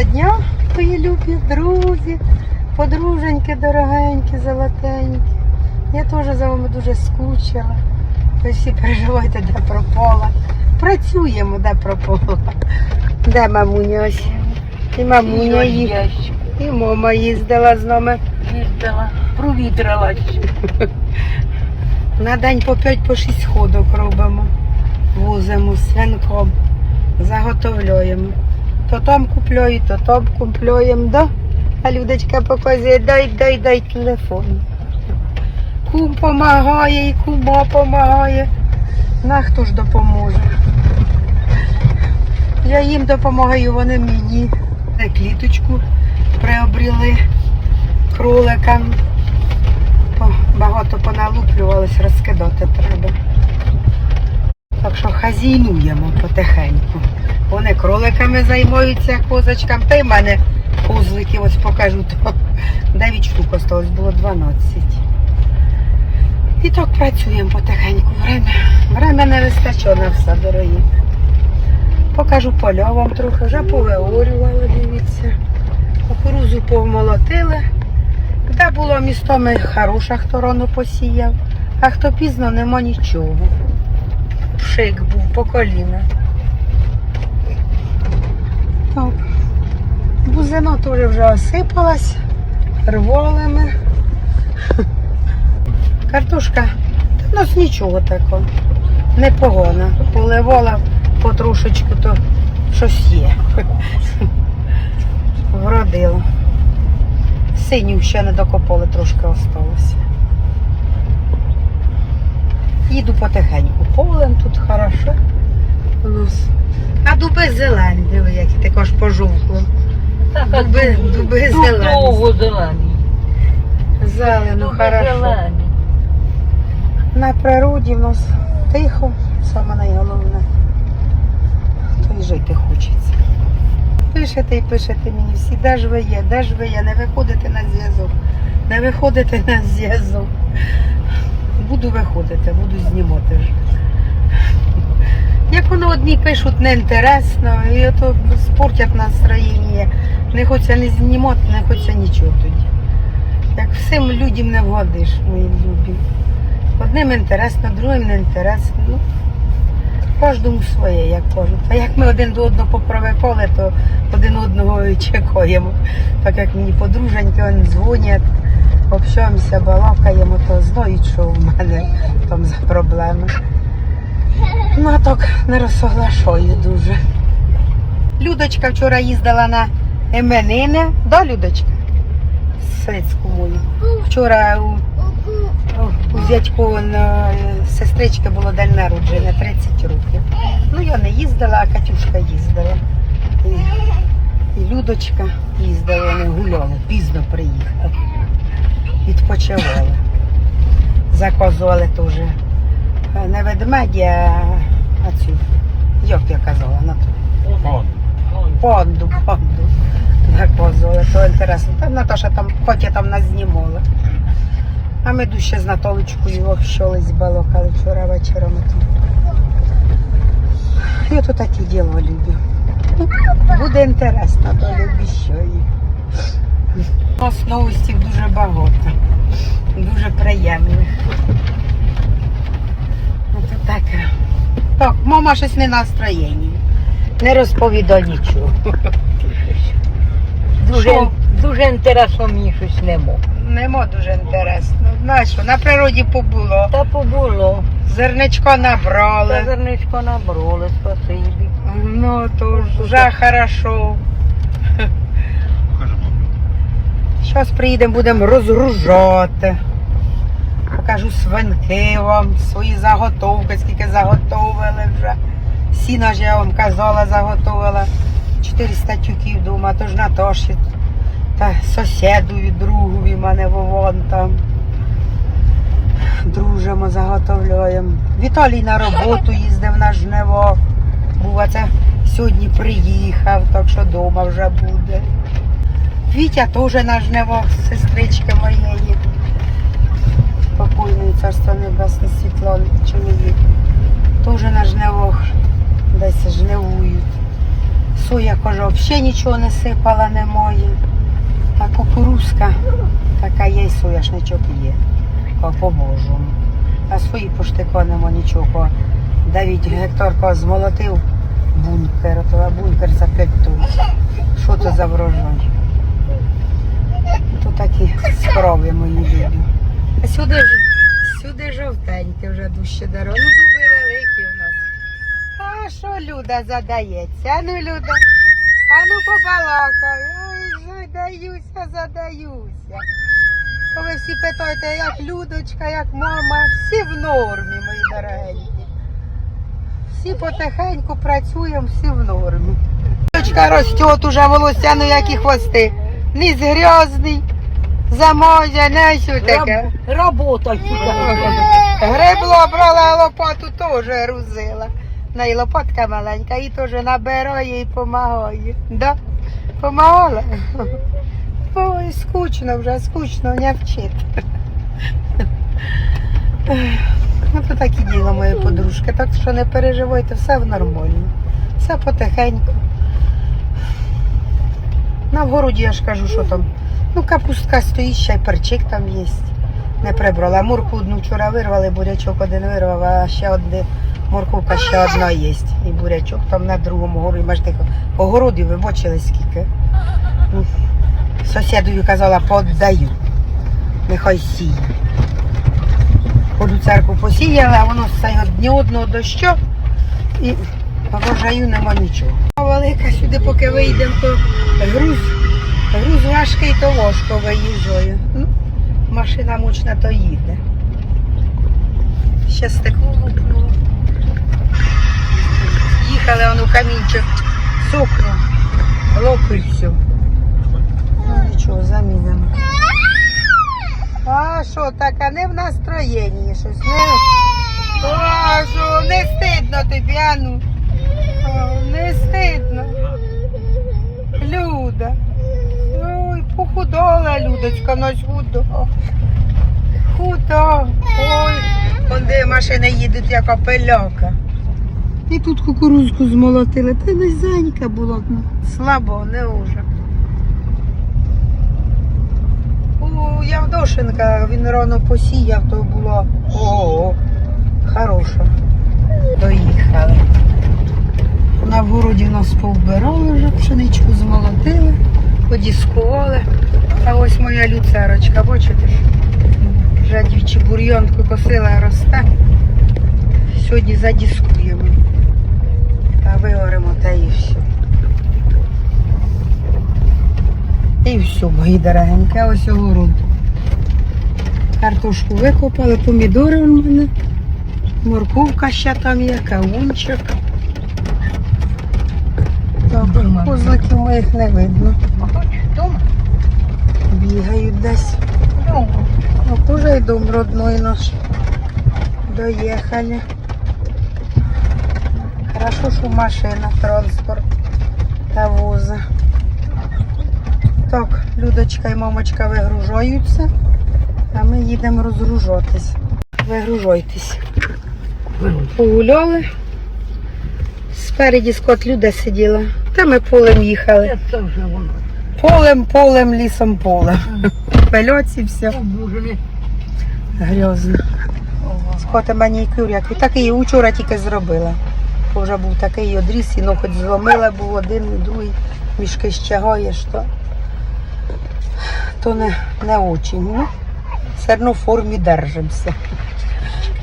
Доброго дня, мої любі друзі, подруженьки, дорогенькі, золотенькі. Я теж за вами дуже скучила. Ви всі переживаєте, де пропала. Працюємо, де пропала. Де мамуня ось? І мамуня їх, і мама їздила з нами. їздила, провітрилась. На день по 5 по 6 ходок робимо. Возимо свинком, заготовляємо. То там купляю, то там купляємо, да? А Людочка показує, дай, дай, дай телефон. Кум помагає і кума помагає. На хто ж допоможе? Я їм допомагаю, вони мені. Кліточку приобріли кроликам. Багато поналуплювалось, розкидати треба. Так що хазійнуємо потихеньку. Вони кроликами займаються козочкам, та й в мене козлики, ось покажу, то 9 штук осталось, було 12. І так працюємо потихеньку. Время, время не вистачає на все, дорогі. Покажу поля трохи, вже повиорювала, дивіться. Кукурузу помолотили. Де було містами хороша, хто рано посіяв, а хто пізно нема нічого. Пшик був по коліна. Так. Бузина теж вже осипалась, рвали ми. Картошка, та нас нічого такого. Непогана. Поливала потрошечку, то щось є. Вродила. Синю ще не докопали, трошки осталося. Їду потихеньку. Полем тут хорошо. У нас. А дуби зелені, диви, які також пожовкло. Дуби, дуби зелені. Довго зелені. Зелено, хорошо. зелені. На природі в нас тихо, саме найголовне. То й жити хочеться. Пишете і пишете мені всі, де ж ви є, де ж ви є, не виходите на зв'язок, не виходите на зв'язок. Буду виходити, буду знімати вже. Як воно одні пишуть неінтересно, і ото спортять настроєння. Не хочеться не знімати, не хочеться нічого тоді. Як всім людям не вгодиш, мої любі. Одним інтересно, другим не інтересно. Ну, кожному своє, як кажуть. А як ми один до одного попривикали, то один одного чекаємо. Так як мені подруженьки вони дзвонять, общаємося, балакаємо, то знають, що в мене там за проблеми. Ну, так не розсоглашаю дуже. Людочка вчора їздила на іменини. Да, Людочка? Сицьку мою. Вчора у у зятьку на сестрички було день народження 30 років. Ну я не їздила, а Катюшка їздила. І, і Людочка їздила, вони гуляли, пізно приїхали. Відпочивали. Заказували теж е, не ведмедя, а цю, як я казала, на ту. Понду, понду. Заказували, то інтересно. Там Наташа там, Котя там нас знімала. А ми дуще з Наталочкою общались, балокали вчора вечором. І ото такі діло любі. Буде інтересно, то обіщаю. У нас новостів дуже багато. Дуже приємних. Ото таке. Так, мама щось не на настроєнні. Не розповідає нічого. Дуже, Що? дуже інтересно мені щось нема. Нема дуже інтересно. Знаєш, що на природі побуло. Та побуло. Зерничко Та набрали. зерничко наброли, спасибі. Ну, то ж вже хорошо. Зараз приїдемо, будемо розгружати. Покажу свинки вам, свої заготовки, скільки заготовили вже. Сіна ж я вам казала, заготовила 400 тюків вдома, тож Наташі та сусідові, другові мене вон там. Дружимо, заготовляємо. Віталій на роботу їздив на жниво. Був а це сьогодні приїхав, так що вдома вже буде. Вітя теж на жниво, сестрички моєї. Покойний царство небесне Світлан, чоловік. Теж на жнивох десь жнивують. Соя, каже, взагалі нічого не сипала, немає. А кукурузка така є, і сояшничок є. По-божому. А свої поштико нема нічого. 9 гектар змолотив бункер, а бункер за 5 тонн. Що то за врожай? То такі справи мої люди. А сюди ж сюди жовтеньке вже дужче дерево. Ну, дуби великі у нас. А що Люда задається? Ну, Люда, а ну побалакай. Ой, задаюся, задаюся. Ви всі питаєте, як Людочка, як мама, всі в нормі, мої дорогенькі. Всі потихеньку працюємо, всі в нормі. Людочка росте уже волосся, ну які хвости. Низ грязний, замозя, не що таке. Сюди. Гребло брала, лопату теж грузила. На і лопатка маленька, і теж набирає і допомагає. Да? Помагала? Ой, скучно вже, скучно, не вчити. Ну, то так і діло, мої подружки. Так що не переживайте, все в нормально. Все потихеньку. На вгороді я ж кажу, що там. Ну, капустка стоїть, ще й перчик там є. Не прибрала. Морку одну вчора вирвали, бурячок один вирвав, а ще одне морковка ще одна є. І бурячок там на другому горі. Ми ж тих огородів ви бачили скільки. Ну, Сусідові казала, поддаю. Нехай сіє. Ходу церкву посіяли, а воно все ні одного дощу і врожаю нема нічого. Велика сюди, поки вийдемо, то груз, груз важкий, то важко виїжджає. Ну, машина мучна, то їде. Ще стекло лопнуло. Їхали воно камінчик, сукно, лопить все. Ну нічого, замінимо. А що таке, не в настроєнні щось. Не... А що, не стидно тобі, а ну. Не стидно. Люда. Похудала, Людочка, нас худо. Худо. Ой, вон де машини їдуть, як опельока. І тут кукурузку змолотили. Та низенька була. Слабо, не уже. У Явдошенка він рано посіяв, то було ого, хороше. Доїхали. На вгороді нас повбирали вже, пшеничку змолотили, подіскували. А ось моя люцерочка, бачите? ж? Вже двічі бур'йонку косила, росте. Сьогодні задіскуємо. Та виоремо та і все. І все, мої дорогенькі, а ось огород. Картошку викопали, помідори у мене, морковка ще там є, кавунчик. Так, козликів моїх не видно. Бігають десь. От уже й дом родной наш. Доїхали. Хорошо, що машина, транспорт та воза. Так, Людочка і мамочка вигружаються, а ми їдемо розгружатись. Вигружайтесь. Погуляли. Спереді скот Люда сиділа. Та ми полем їхали. Це вже воно. Полем, полем, лісом, полем. Пельоці все. Грязно. Скоти манікюр, як і такий учора тільки зробила. Бо Вже був такий одріз, і ну хоч зломила, був один і другий, мішки щагаєш, то, то не, не очень. Ну, все одно в формі держимося.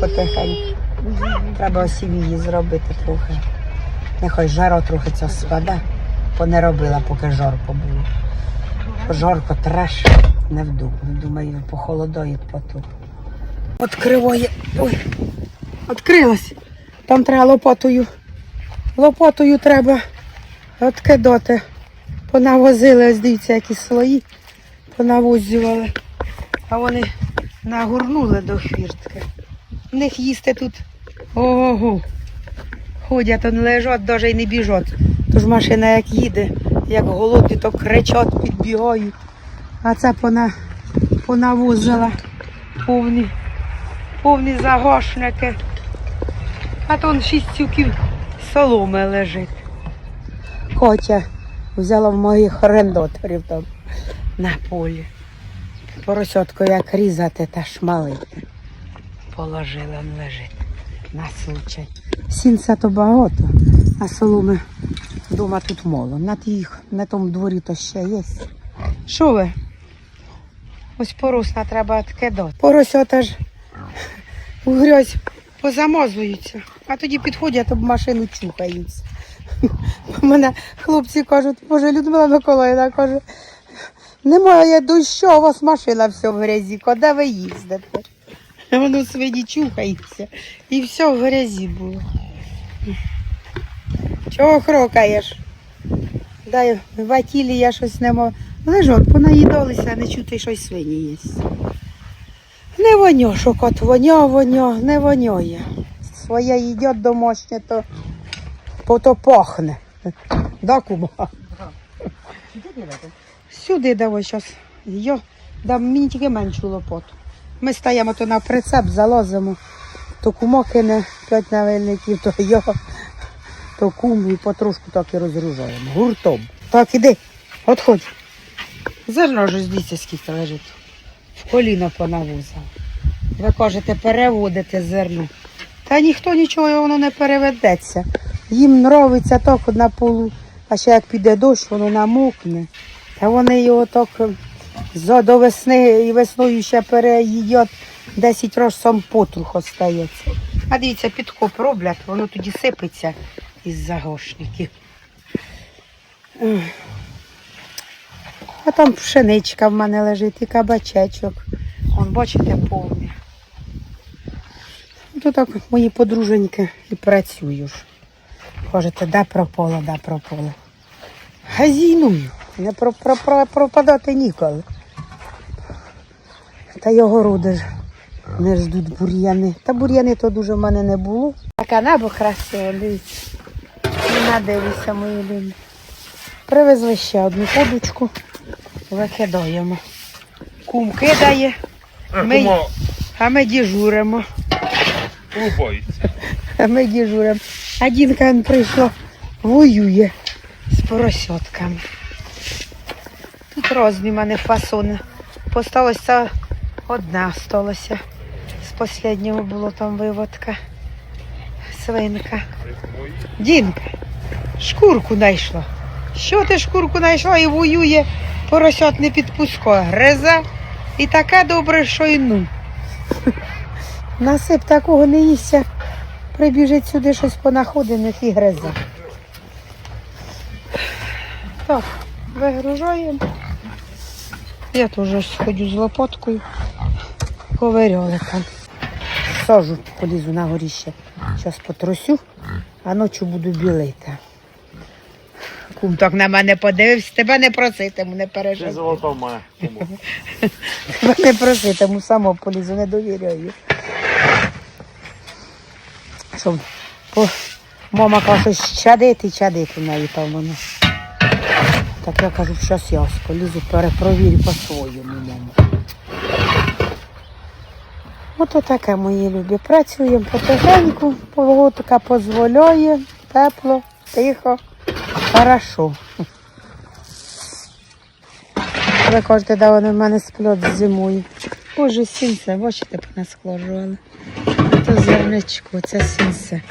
Потихеньку. Треба осівії зробити трохи. Нехай жара трохи ця спаде, бо не робила, поки жарко було. Жарко треш, не вду. Думаю, похолодає потім. Откриває. Ой, відкрилась. Там треба лопатою. Лопатою треба відкидати. Понавозили, ось дивіться, які слої. Понавозювали. А вони нагорнули до хвіртки. В них їсти тут ого. Ходять, он лежать, навіть і не біжать. Тож машина як їде, як голодні, то кричать, підбігають. А це пона, понавозила повні, повні загошники. А то он шість цюків соломи лежить. Котя взяла в моїх орендаторів там на полі. Поросятку як різати та шмалити. Положила, лежить на случай. Сінця то багато, а соломи дома тут мало. На тих, на тому дворі то ще є. Що ви? Ось поросна треба відкидати. Поросята ж у грязь позамазуються, а тоді підходять об машину чухаються. У мене хлопці кажуть, боже, Людмила Миколаївна каже, немає дощу, у вас машина все в грязі, куди ви їздите? Воно свині чухається і все в грязі було. Чого хрокаєш? Дай в атілі я щось не можу. Лежать, понаїдалися, не чути, що й свині є. Не воньо, що кот воньо, воньо, не воньоє. Своє їдять домашнє, то, то, то пахне. Да, кума? Сюди давай зараз. Йо, дам мені тільки меншу лопоту. Ми стаємо то на прицеп, залазимо, то кумо кине п'ять навельників, то його, то кум і потрошку так і розгружаємо. Гуртом. Так, іди, отходь. Зерно ж дивіться, скільки лежить. В коліно понавозав. Ви кажете, переводите зерно. Та ніхто нічого воно не переведеться. Їм нравиться так на полу, а ще як піде дощ, воно намокне. Та вони його так е, до весни і весною ще переїдять 10 разів сам потрух остається. А дивіться, підкоп роблять, воно тоді сипеться із загошників. А там пшеничка в мене лежить і кабачечок. Вон, бачите, повні. Ну, То так мої подруженьки і працюю ж. Кажете, да пропало, да пропало. Газійную. Не про, про, про, пропадати ніколи. Та його роди ж не ждуть бур'яни. Та бур'яни то дуже в мене не було. Така небо красиво, дивіться. Не надивися, мої любі. Привезли ще одну подочку, викидаємо. Кум кидає, Ми- а ми діжуримо. А ми діжуримо. А Дінка прийшла, воює з поросятками. Тут різні в мене фасони. Посталося одна сталося. З останнього було там виводка. Свинка. Дінка, шкурку знайшла. Що ти шкурку знайшла і воює, поросят не підпускає. Гризе і таке добре, що й ну. Насип такого не їсться. Прибіжить сюди щось понаходених і гризе. Так, вигружаємо. Я теж сходю з лопаткою. Ковирьоликом. Сажу, полізу на горіще. Зараз потрусю, а ночі буду білити. Кум так на мене подивився, тебе не проситиму, не переживай. золота в мене. Тебе не проситиму, само полізу, не довіряю. Щоб по... мама каже, чадити, чадити неї там воно. Так я кажу, щас я полізу, перепровірю по-своєму, мама. Ото таке, мої любі. Працюємо потихеньку, погодка дозволяє, тепло, тихо, хорошо. Ви кажете, де вони в мене сплять зимою. Боже, сінце, бачите, понасхложували. То зерничко, це сінце.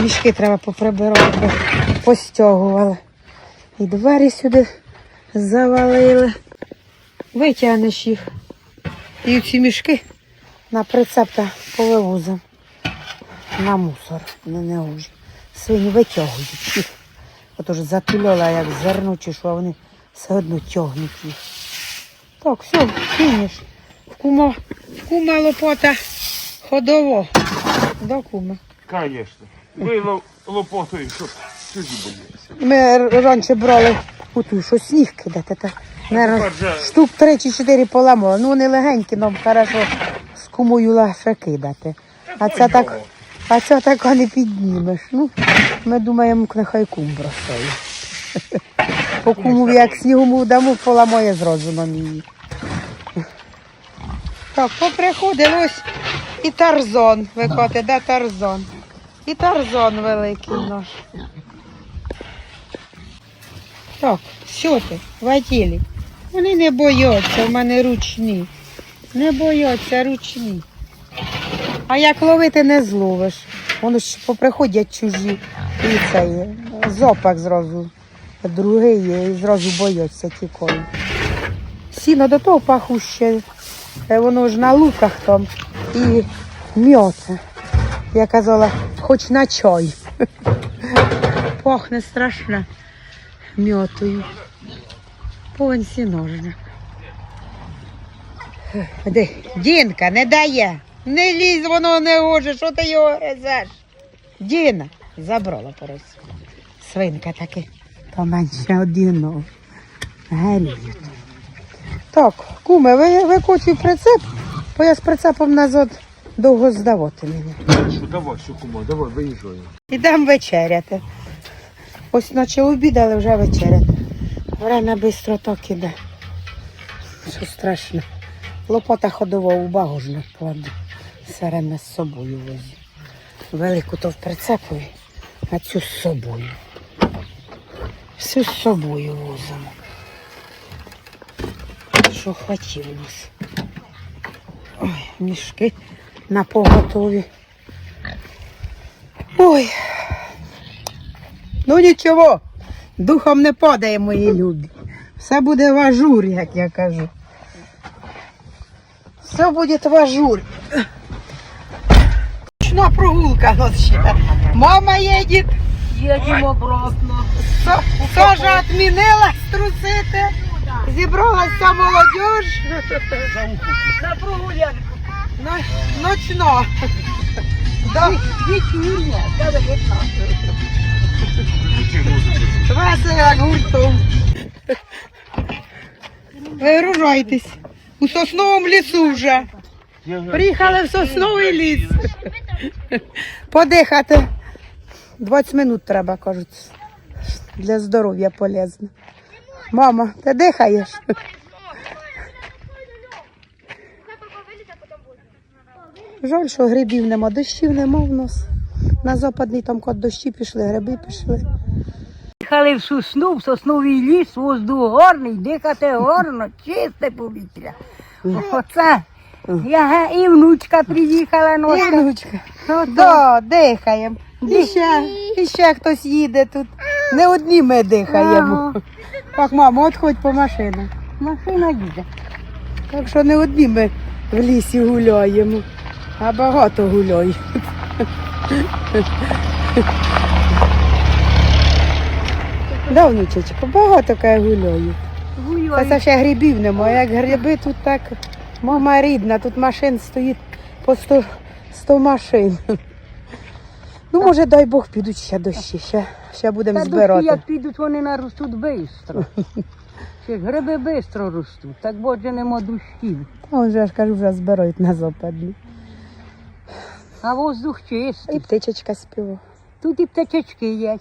Мішки треба поприбирати, бо постягували. І двері сюди завалили. Витягнеш їх. І ці мішки на прицеп та повивозимо. На мусор, не не ужі. Свині витягують їх. Отож затуляла як зерно чи що, а вони все одно тягнуть їх. Так, все, фініш. Кума, кума лопота ходово. Да, кума. Ви ло- лопотою, що чужі боїться. Ми раніше брали у ту, що сніг кидати. Та, наверно, штук три чи чотири поламали. Ну вони легенькі, нам хорошо з кумою легше кидати. А це так, а це так не піднімеш. Ну, ми думаємо, нехай кум бросає. По куму, як снігу дамо, поламає зразу на її. Так, поприходили ось і тарзон. Ви кажете, де тарзон? І тарзон великий наш. Так, що ти, Ватілі? Вони не бояться, в мене ручні. Не бояться, ручні. А як ловити не зловиш. Вони ж поприходять чужі. І цей зопак зразу. Другий є, і зразу бояться тікають. Сіно до того пахуще, е, воно ж на луках там і м'ясо. Я казала, хоч на чай. Пахне страшно м'ятою. Повен сіножна. Де? Дінка, не дає. Не лізь, воно не гоже, що ти його гризеш? Діна, забрала порось. Свинка таки. То менше одіно. Геліють. Так, куме, ви викочуй прицеп, бо я з прицепом назад довго здавати мені. Що, давай, що, кума, давай, виїжджай. Ідемо вечеряти. Ось наче обідали вже вечеряти. Время швидко так іде. Що страшно. Лопата ходова у багажник кладу. Все время з собою возю. Велику то в прицепові, а цю з собою. Всю з собою возимо. Що хватило нас. Ой, мішки на поготові. Ой. Ну нічого, духом не падає, мої любі. Все буде в ажур, як я кажу. Все буде в ажур. Ночна прогулка у нас ще. Мама їде, Едем обратно. Сожа відмінила струсити. Зібралася молодь. На прогулянку. Но- Ночно. Да, Вечірня. Весело як гуртом. Вигружайтесь. У сосновому лісу вже. Приїхали в сосновий ліс. Подихати. 20 минут треба, кажуть. Для здоров'я полезно. Мама, ти дихаєш? Жаль, що грибів нема, дощів нема в нас. На западний там кот дощі пішли, гриби пішли. Їхали в сосну, в сосновий ліс, воздух гарний, дихати гарно, чисте повітря. Оце. Я і внучка приїхала ночка. Яночка. Да, дихаємо. І ще, і ще хтось їде тут. Не одні ми дихаємо. Ага. Так, мамо, от ходь по машинах. Машина їде. Так що не одні ми в лісі гуляємо, а багато гуляють. Да, внучечко, багато кає гуляють. Та Гуляє. це ще грибів немає. Як гриби тут так мама рідна, тут машин стоїть по 100, 100 машин. Ну, може, дай Бог, підуть ще дощі, ще, ще будемо Та дощі, збирати. як підуть, вони наростуть швидко. Ще гриби швидко ростуть, так боже нема дощів. Та он же, я ж кажу, вже збирають на западні. А воздух чистий. І птичечка співа. Тут і птичечки є.